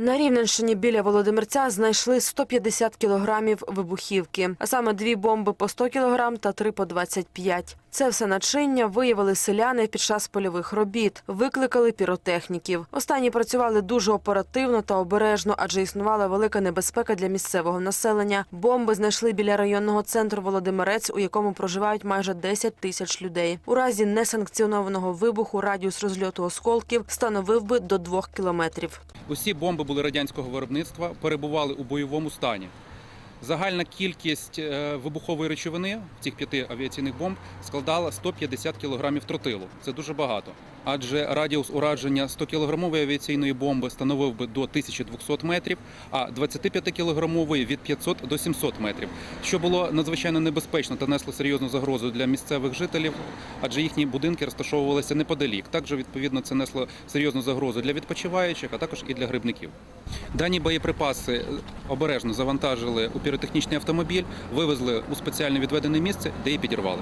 На Рівненщині біля Володимирця знайшли 150 кілограмів вибухівки, а саме дві бомби по 100 кілограм та три по 25. Це все начиння виявили селяни під час польових робіт. Викликали піротехніків. Останні працювали дуже оперативно та обережно, адже існувала велика небезпека для місцевого населення. Бомби знайшли біля районного центру Володимирець, у якому проживають майже 10 тисяч людей. У разі несанкціонованого вибуху радіус розльоту осколків становив би до двох кілометрів. Усі бомби були радянського виробництва, перебували у бойовому стані. Загальна кількість е, вибухової речовини цих п'яти авіаційних бомб складала 150 кілограмів тротилу. Це дуже багато. Адже радіус ураження 100-кілограмової авіаційної бомби становив би до 1200 метрів, а 25-кілограмової від 500 до 700 метрів, що було надзвичайно небезпечно та несло серйозну загрозу для місцевих жителів, адже їхні будинки розташовувалися неподалік. Також відповідно це несло серйозну загрозу для відпочиваючих, а також і для грибників. Дані боєприпаси обережно завантажили у піротехнічний автомобіль, вивезли у спеціально відведене місце, де і підірвали.